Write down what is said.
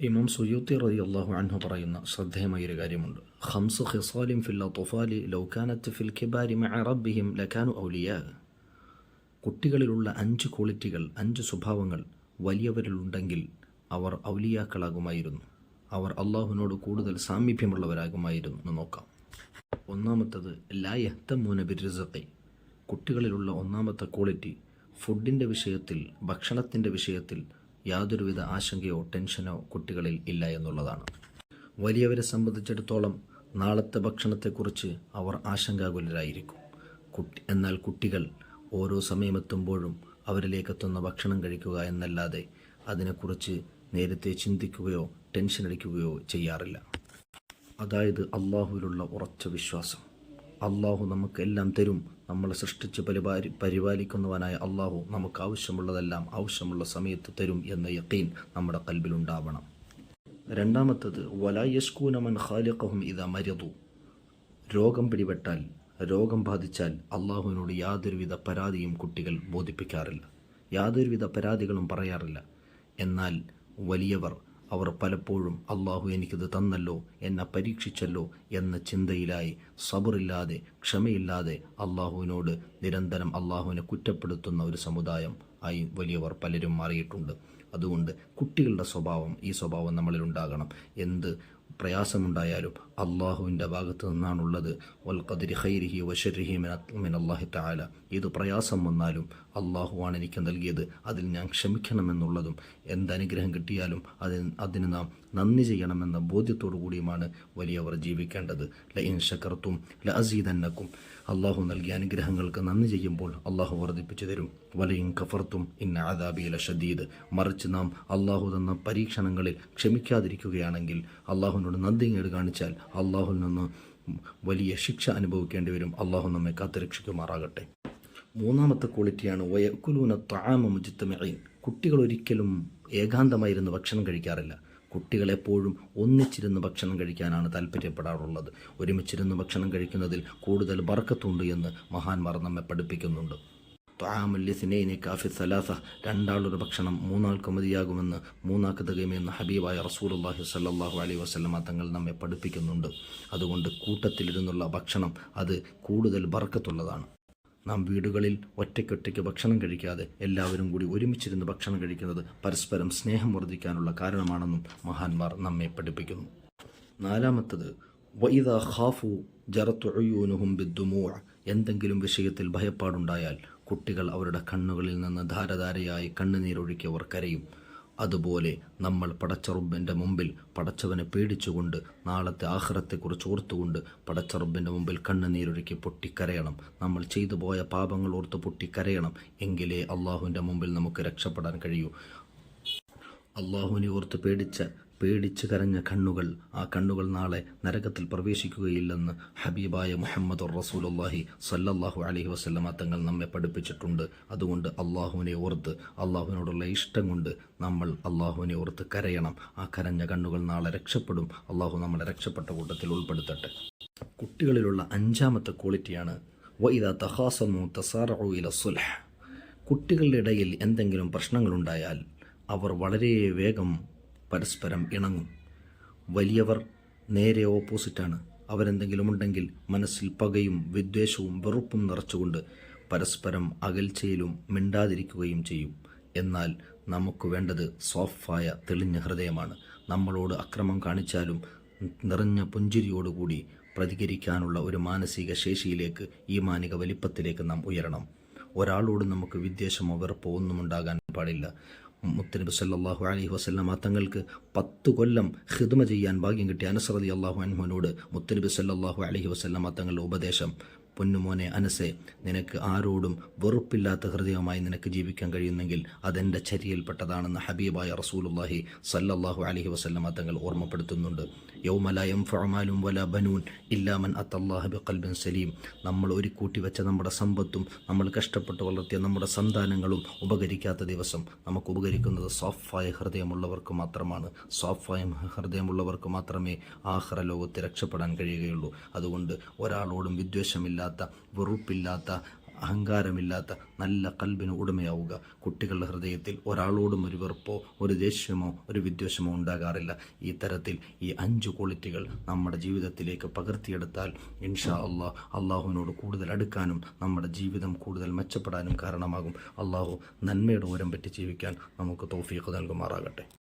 ഇമാം സുയൂത്തി റതി അള്ളാഹു അൻഹു പറയുന്ന ശ്രദ്ധേയമായ ഒരു കാര്യമുണ്ട്. ഹംസ് ഖിസാലിം ഫിൽ തുഫാലി ലൗകാനത്ത് ഫിൽ ഖിബാരി റബ്ബിഹിം ലക്കാനു ഔലിയ. കുട്ടികളിലുള്ള അഞ്ച് ക്വാളിറ്റികൾ അഞ്ച് സ്വഭാവങ്ങൾ വലിയവരിലുണ്ടെങ്കിൽ അവർ ഔലിയാക്കളാകുമായിരുന്നു. അവർ അള്ളാഹുവിനോട് കൂടുതൽ സാമീപ്യമുള്ളവരാകുമായിരുന്നു. എന്ന് നോക്കാം. ഒന്നാമത്തത് ലായഹ്തമൂന ബിരിസത്തെ കുട്ടികളിലുള്ള ഒന്നാമത്തെ ക്വാളിറ്റി ഫുഡിന്റെ വിഷയത്തിൽ ഭക്ഷണത്തിന്റെ വിഷയത്തിൽ യാതൊരുവിധ ആശങ്കയോ ടെൻഷനോ കുട്ടികളിൽ ഇല്ല എന്നുള്ളതാണ്. വലിയവരെ സംബന്ധിച്ചിടത്തോളം നാളത്തെ ഭക്ഷണത്തെക്കുറിച്ച് അവർ ആശങ്കാകുലരായിരിക്കും. കുട്ടി എന്നാൽ കുട്ടികൾ ഓരോ സമയമെത്തുമ്പോഴും അവരിലേക്കെത്തുന്ന ഭക്ഷണം കഴിക്കുക എന്നല്ലാതെ അതിനെക്കുറിച്ച് നേരത്തെ ചിന്തിക്കുകയോ ടെൻഷൻ അടിക്കുകയോ ചെയ്യാറില്ല. അതായത് അള്ളാഹുവിലുള്ള ഉറച്ച വിശ്വാസം. അള്ളാഹു നമുക്കെല്ലാം തരും. നമ്മളെ സൃഷ്ടിച്ച് പരിപാലി പരിപാലിക്കുന്നവനായ അള്ളാഹു നമുക്ക് ആവശ്യമുള്ളതെല്ലാം ആവശ്യമുള്ള സമയത്ത് തരും എന്ന യക്കീൻ നമ്മുടെ കൽബിലുണ്ടാവണം. രണ്ടാമത്തത് വലായസ്കൂനമൻ ഖാലിഖഹും ഇതാ മരതു രോഗം പിടിപെട്ടാൽ രോഗം ബാധിച്ചാൽ അള്ളാഹുവിനോട് യാതൊരുവിധ പരാതിയും കുട്ടികൾ ബോധിപ്പിക്കാറില്ല. യാതൊരുവിധ പരാതികളും പറയാറില്ല. എന്നാൽ വലിയവർ അവർ പലപ്പോഴും അള്ളാഹു എനിക്കിത് തന്നല്ലോ എന്നെ പരീക്ഷിച്ചല്ലോ എന്ന ചിന്തയിലായി സബറില്ലാതെ ക്ഷമയില്ലാതെ അള്ളാഹുവിനോട് നിരന്തരം അള്ളാഹുവിനെ കുറ്റപ്പെടുത്തുന്ന ഒരു സമുദായം ആയി വലിയവർ പലരും മാറിയിട്ടുണ്ട്. അതുകൊണ്ട് കുട്ടികളുടെ സ്വഭാവം ഈ സ്വഭാവം നമ്മളിൽ ഉണ്ടാകണം. എന്ത് പ്രയാസമുണ്ടായാലും അള്ളാഹുവിന്റെ ഭാഗത്ത് നിന്നാണുള്ളത്. വൽ ഹൈരിഹി വഷരിഹി മിൻ അള്ളാഹി താല ഏത് പ്രയാസം വന്നാലും അള്ളാഹുവാണ് എനിക്ക് നൽകിയത്. അതിൽ ഞാൻ ക്ഷമിക്കണമെന്നുള്ളതും എന്തനുഗ്രഹം കിട്ടിയാലും അതിന് അതിന് നാം നന്ദി ചെയ്യണമെന്ന ബോധ്യത്തോടു കൂടിയുമാണ് വലിയവർ ജീവിക്കേണ്ടത്. ല ഇൻ ഷക്കർത്തും ല അസീതന്നക്കും അള്ളാഹു നൽകിയ അനുഗ്രഹങ്ങൾക്ക് നന്ദി ചെയ്യുമ്പോൾ അള്ളാഹു വർദ്ധിപ്പിച്ചു തരും. വലയും കഫർത്തും ഇന്ന ആദാബിയില ഷദീദ് മറിച്ച് നാം അള്ളാഹു തന്ന പരീക്ഷണങ്ങളിൽ ക്ഷമിക്കാതിരിക്കുകയാണെങ്കിൽ അള്ളാഹുവിനോട് നന്ദി കേട് കാണിച്ചാൽ അള്ളാഹുവിൽ നിന്ന് വലിയ ശിക്ഷ അനുഭവിക്കേണ്ടി വരും. അള്ളാഹു നമ്മെ കാത്തുരക്ഷിക്കുമാറാകട്ടെ. മൂന്നാമത്തെ ക്വാളിറ്റിയാണ് വയക്കുലൂന താമ മുജിത്തമീൻ കുട്ടികൾ ഒരിക്കലും ഏകാന്തമായിരുന്നു ഭക്ഷണം കഴിക്കാറില്ല. കുട്ടികൾ എപ്പോഴും ഒന്നിച്ചിരുന്ന് ഭക്ഷണം കഴിക്കാനാണ് താല്പര്യപ്പെടാറുള്ളത്. ഒരുമിച്ചിരുന്ന് ഭക്ഷണം കഴിക്കുന്നതിൽ കൂടുതൽ ബർക്കത്തുണ്ട് എന്ന് മഹാൻമാർ നമ്മെ പഠിപ്പിക്കുന്നുണ്ട്. ത്വാമുല്യസിനേനെ കാഫി സലാസ രണ്ടാളൊരു ഭക്ഷണം മൂന്നാൾക്ക് മതിയാകുമെന്ന് മൂന്നാൾക്ക് തികയുമെന്ന് ഹബീബായ റസൂലുള്ളാഹി സല്ലാഹു അലൈഹി വസ്ലമ തങ്ങൾ നമ്മെ പഠിപ്പിക്കുന്നുണ്ട്. അതുകൊണ്ട് കൂട്ടത്തിലിരുന്നുള്ള ഭക്ഷണം അത് കൂടുതൽ ബർക്കത്തുള്ളതാണ്. നാം വീടുകളിൽ ഒറ്റയ്ക്കൊറ്റയ്ക്ക് ഭക്ഷണം കഴിക്കാതെ എല്ലാവരും കൂടി ഒരുമിച്ചിരുന്ന് ഭക്ഷണം കഴിക്കുന്നത് പരസ്പരം സ്നേഹം വർദ്ധിക്കാനുള്ള കാരണമാണെന്നും മഹാന്മാർ നമ്മെ പഠിപ്പിക്കുന്നു. നാലാമത്തത് വൈദ ഖാഫു ജറത്തൊഴിയൂനുഹും ബിദ്ദുമൂ എന്തെങ്കിലും വിഷയത്തിൽ ഭയപ്പാടുണ്ടായാൽ കുട്ടികൾ അവരുടെ കണ്ണുകളിൽ നിന്ന് ധാരധാരയായി കണ്ണുനീരൊഴുക്കി അവർ കരയും. അതുപോലെ നമ്മൾ പടച്ചറുബിന്റെ മുമ്പിൽ പടച്ചവനെ പേടിച്ചുകൊണ്ട് നാളത്തെ ആഹ്റത്തെക്കുറിച്ച് ഓർത്തുകൊണ്ട് പടച്ചറുബിന്റെ മുമ്പിൽ കണ്ണുനീരൊഴുക്കി പൊട്ടിക്കരയണം. നമ്മൾ ചെയ്തു പോയ പാപങ്ങൾ ഓർത്ത് പൊട്ടിക്കരയണം. എങ്കിലേ അള്ളാഹുവിന്റെ മുമ്പിൽ നമുക്ക് രക്ഷപ്പെടാൻ കഴിയൂ. അള്ളാഹുവിനെ ഓർത്ത് പേടിച്ച പേടിച്ച് കരഞ്ഞ കണ്ണുകൾ ആ കണ്ണുകൾ നാളെ നരകത്തിൽ പ്രവേശിക്കുകയില്ലെന്ന് ഹബീബായ മുഹമ്മദ് റസൂലുല്ലാഹി സല്ലല്ലാഹു അലഹി വസല്ലമ തങ്ങൾ നമ്മെ പഠിപ്പിച്ചിട്ടുണ്ട്. അതുകൊണ്ട് അള്ളാഹുവിനെ ഓർത്ത് അള്ളാഹുവിനോടുള്ള ഇഷ്ടം കൊണ്ട് നമ്മൾ അള്ളാഹുവിനെ ഓർത്ത് കരയണം. ആ കരഞ്ഞ കണ്ണുകൾ നാളെ രക്ഷപ്പെടും. അള്ളാഹു നമ്മളെ രക്ഷപ്പെട്ട കൂട്ടത്തിൽ ഉൾപ്പെടുത്തട്ടെ. കുട്ടികളിലുള്ള അഞ്ചാമത്തെ ക്വാളിറ്റിയാണ് വൈദ തഹാസമു തസാറു സുൽഹ്. കുട്ടികളുടെ ഇടയിൽ എന്തെങ്കിലും പ്രശ്നങ്ങളുണ്ടായാൽ അവർ വളരെ വേഗം പരസ്പരം ഇണങ്ങും. വലിയവർ നേരെ ഓപ്പോസിറ്റാണ്. അവരെന്തെങ്കിലും ഉണ്ടെങ്കിൽ മനസ്സിൽ പകയും വിദ്വേഷവും വെറുപ്പും നിറച്ചുകൊണ്ട് പരസ്പരം അകൽച്ചയിലും മിണ്ടാതിരിക്കുകയും ചെയ്യും. എന്നാൽ നമുക്ക് വേണ്ടത് സോഫായ തെളിഞ്ഞ ഹൃദയമാണ്. നമ്മളോട് അക്രമം കാണിച്ചാലും നിറഞ്ഞ പുഞ്ചിരിയോടുകൂടി പ്രതികരിക്കാനുള്ള ഒരു മാനസിക ശേഷിയിലേക്ക് ഈ മാനിക വലിപ്പത്തിലേക്ക് നാം ഉയരണം. ഒരാളോട് നമുക്ക് വിദ്വേഷമോ വെറുപ്പോ ഒന്നും ഉണ്ടാകാൻ പാടില്ല. മുത്തനബി സല്ലാഹു അലൈഹി വസ്ലമ തങ്ങൾക്ക് പത്ത് കൊല്ലം ഹിദ്മ ചെയ്യാൻ ഭാഗ്യം കിട്ടിയ അനസറതി അള്ളാഹു അൻഹുവിനോട് മുത്തനബി സല്ലാഹു അലൈഹി വസ്ലമ തങ്ങളുടെ ഉപദേശം പൊന്നുമോനെ അനസെ നിനക്ക് ആരോടും വെറുപ്പില്ലാത്ത ഹൃദയമായി നിനക്ക് ജീവിക്കാൻ കഴിയുന്നെങ്കിൽ അതെന്റെ ചര്യയിൽപ്പെട്ടതാണെന്ന് ഹബീബായ റസൂലുല്ലാഹി സല്ലല്ലാഹു അലഹി വസ്ലമ തങ്ങൾ ഓർമ്മപ്പെടുത്തുന്നുണ്ട്. യൗമലയം ഫഅമാലും വല ബനൂൻ ഇല്ലാമൻ അത്തല്ലാഹബി കൽബൻ സലീം. നമ്മൾ ഒരു കൂട്ടി വെച്ച നമ്മുടെ സമ്പത്തും നമ്മൾ കഷ്ടപ്പെട്ട് വളർത്തിയ നമ്മുടെ സന്താനങ്ങളും ഉപകരിക്കാത്ത ദിവസം നമുക്ക് ഉപകരിക്കുന്നത് സോഫായ ഹൃദയമുള്ളവർക്ക് മാത്രമാണ്. സോഫായ ഹൃദയമുള്ളവർക്ക് മാത്രമേ ആഹ്റ ലോകത്ത് രക്ഷപ്പെടാൻ കഴിയുകയുള്ളൂ. അതുകൊണ്ട് ഒരാളോടും വിദ്വേഷമില്ലാത്ത വെറുപ്പില്ലാത്ത അഹങ്കാരമില്ലാത്ത നല്ല കൽബിന് ഉടമയാവുക. കുട്ടികളുടെ ഹൃദയത്തിൽ ഒരാളോടും ഒരു വെറുപ്പോ ഒരു ദേഷ്യമോ ഒരു വിദ്വേഷമോ ഉണ്ടാകാറില്ല. ഈ തരത്തിൽ ഈ അഞ്ച് ക്വാളിറ്റികൾ നമ്മുടെ ജീവിതത്തിലേക്ക് പകർത്തിയെടുത്താൽ ഇൻഷാ അള്ളാഹ് അള്ളാഹുവിനോട് കൂടുതൽ അടുക്കാനും നമ്മുടെ ജീവിതം കൂടുതൽ മെച്ചപ്പെടാനും കാരണമാകും. അള്ളാഹു നന്മയുടെ ഓരം പറ്റി ജീവിക്കാൻ നമുക്ക് തോഫീഖ് നൽകുമാറാകട്ടെ.